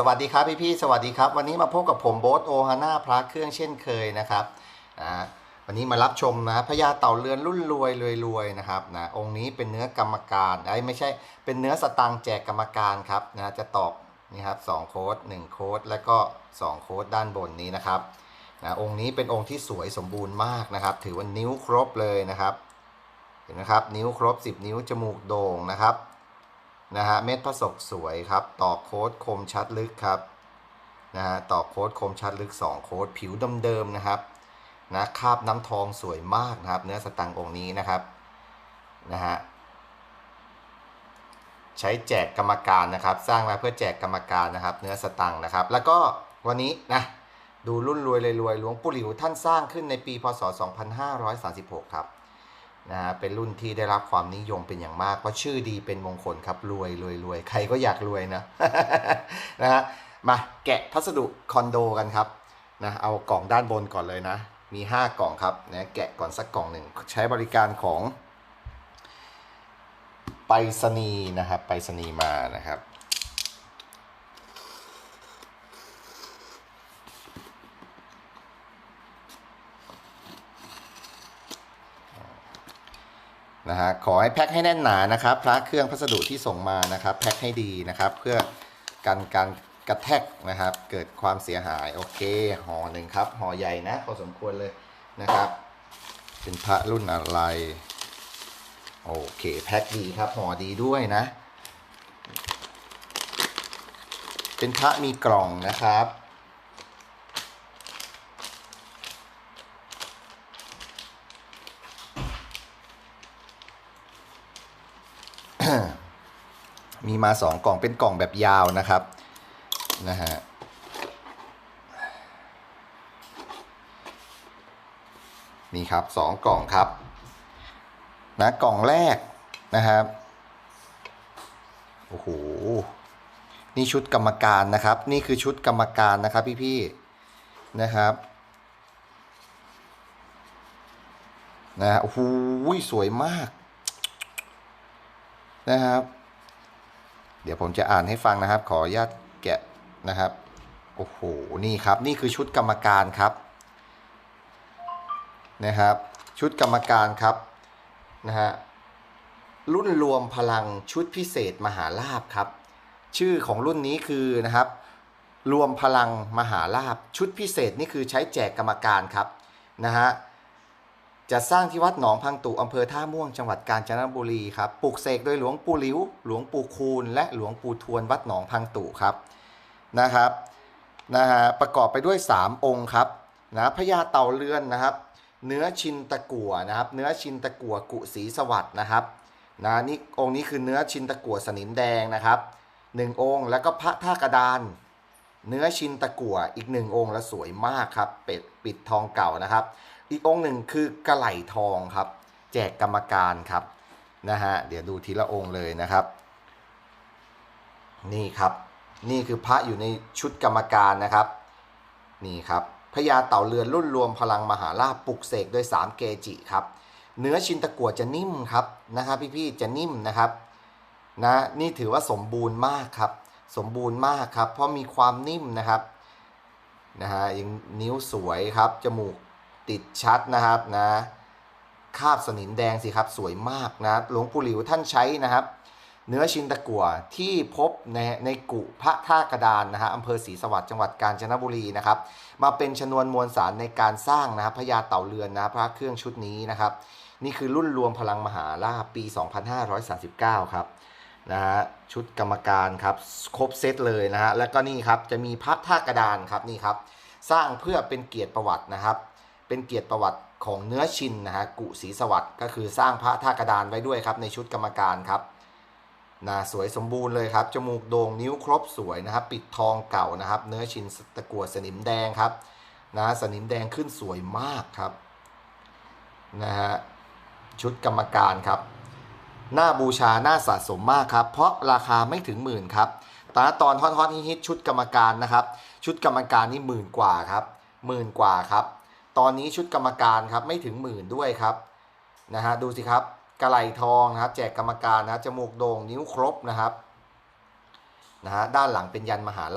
สวัสดีครับพี่พี่สวัสดีครับ วันนี้มาพบกับผมโบ๊ทโอฮาน่าพระเครื่องเช่นเคยนะครับนะวันนี้มารับชมนะพญาเต่าเรือนรุ่นรวยรวยรวยนะครับนะองค์นี้เป็นเนื้อกรรมการไอ้ไม่ใช่เป็นเนื้อสตังแจกกรรมการครับนะจะตอกนี่ครับสองโค้ดหนึ่งโค้ดแล้วก็สองโค้ดด้านบนนี้นะครับนะองค์นี้เป็นองค์ที่สวยสมบูรณ์มากนะครับ ถือว่านิ้วครบเลยนะครับเห็นไหมครับนิ้วครบ 10 นิ้วจมูกโด่งนะครับ นะฮะเม็ดผสกสวยครับ ต่อโค้ดคมชัดลึกครับนะฮะต่อโค้ดคมชัดลึก 2 โค้ดผิวเดิมๆนะครับนะคาบน้ำทองสวยมากนะครับ เนื้อสตังองค์นี้นะครับนะฮะใช้แจกกรรมการนะครับ สร้างมาเพื่อแจกกรรมการนะครับ เนื้อสตังนะครับ แล้วก็วันนี้นะดูรุ่นรวยเลยรวยหลวงปู่หลิวท่านสร้างขึ้นในปีพศ 2536 ครับ นะฮะเป็นรุ่นที่ได้รับความนิยมเป็นอย่างมาก เพราะชื่อดีเป็นมงคลครับรวยรวยรวยใครก็อยากรวยนะนะฮะมาแกะพัสดุคอนโดกันครับนะเอากล่องด้านบนก่อนเลยนะ มี 5 กล่องครับนะแกะก่อนสักกล่องหนึ่งใช้บริการของไปรษณีย์นะครับไปรษณีย์มานะครับ นะฮะขอให้แพ็คให้แน่นหนานะครับ พระเครื่องพัสดุที่ส่งมานะครับ แพ็คให้ดีนะครับ เพื่อกันการกระแทกนะครับ เกิดความเสียหายโอเคห่อหนึ่งครับห่อใหญ่นะพอสมควรเลยนะครับ เป็นพระรุ่นอะไรโอเคแพ็คดีครับห่อดีด้วยนะ เป็นพระมีกล่องนะครับ มีมาสองกล่องเป็นกล่องแบบยาวนะครับนะฮะนี่ครับสองกล่องครับนะกล่องแรกนะครับโอ้โหนี่ชุดกรรมการนะครับ นี่คือชุดกรรมการนะครับพี่ๆนะครับนะฮะโอ้โหสวยมาก นะครับ เดี๋ยวผมจะอ่านให้ฟังนะครับ ขออนุญาตแกะนะครับ โอ้โห นี่ครับ นี่คือชุดกรรมการครับ นะครับ ชุดกรรมการครับ นะฮะ รุ่นรวมพลังชุดพิเศษมหาลาบครับ ชื่อของรุ่นนี้คือนะครับ รวมพลังมหาลาบชุดพิเศษนี่คือใช้แจกกรรมการครับ นะฮะ จะสร้างที่วัดหนองพังตุอำเภอท่าม่วงจังหวัดกาญจนบุรีครับปลูกเสกโดยหลวงปู่หลิว หลวงปู่คูณ และหลวงปู่ทวนวัดหนองพังตุครับนะครับนะฮะประกอบไปด้วย 3 องค์ครับนะพญาเต่าเรือนนะครับ เนื้อชินตะกั่วนะครับ เนื้อชินตะกั่วกุศรีสวัสดนะครับนะนี่องค์นี้คือเนื้อชินตะกั่วสนิมแดงนะครับหนึ่งองค์แล้วก็พระท่ากระดาน เนื้อชินตะกั่วอีกหนึ่งองค์และสวยมากครับ เป็ดปิดทองเก่านะครับ อีกองค์หนึ่งคือกระไหลทองครับ แจกกรรมการครับนะฮะเดี๋ยวดูทีละองค์เลยนะครับ นี่ครับ นี่คือพระอยู่ในชุดกรรมการนะครับ นี่ครับพญาเต่าเรือนรุ่นรวมพลังมหาลาภปลุกเสกโดย 3 เกจิครับ เนื้อชินตะกั่วจะนิ่มครับนะครับพี่ๆจะนิ่มนะครับนะนี่ถือว่าสมบูรณ์มากครับ สมบูรณ์มากครับ เพราะมีความนิ่มนะครับนะฮะยังนิ้วสวยครับ จมูกติดชัดนะครับนะคาบสนิมแดงสิครับสวยมากนะหลวงปู่หลิวท่านใช้นะครับ เนื้อชินตะกั่วที่พบในในกุพระท่ากระดานนะฮะอำเภอศรีสวัสดิ์จังหวัดกาญจนบุรีนะครับ มาเป็นชนวนมวลสารในการสร้างนะครับพญาเต่าเรือนนะพระเครื่องชุดนี้นะครับ นี่คือรุ่นรวมพลังมหาลาปี 2539 ครับ นะฮะชุดกรรมการครับครบเซตเลยนะฮะแล้วก็นี่ครับจะมีพระท่ากระดานครับนี่ครับสร้างเพื่อเป็นเกียรติประวัตินะครับ เป็นเกียรติประวัติของเนื้อชินนะฮะกุศรีสวัสดิ์ก็คือสร้างพระท่ากระดานไว้ด้วยครับในชุดกรรมการครับนะสวยสมบูรณ์เลยครับจมูกโด่งนิ้วครบสวยนะครับ ปิดทองเก่านะครับ เนื้อชินตะกั่วสนิมแดงครับนะสนิมแดงขึ้นสวยมากครับนะฮะชุดกรรมการครับ น้าบูชาน้าสะสมมากครับ เพราะราคาไม่ถึงหมื่นครับตอนตอนฮอตฮอตฮิตๆชุดกรรมการนะครับ ชุดกรรมการนี่หมื่นกว่าครับหมื่นกว่าครับ ตอนนี้ชุดกรรมการครับไม่ถึงหมื่นด้วยครับนะฮะดูสิครับกระไหลทองนะครับ แจกกรรมการนะจมูกโด่งนิ้วครบนะครับนะฮะด้านหลังเป็นยันมหาลา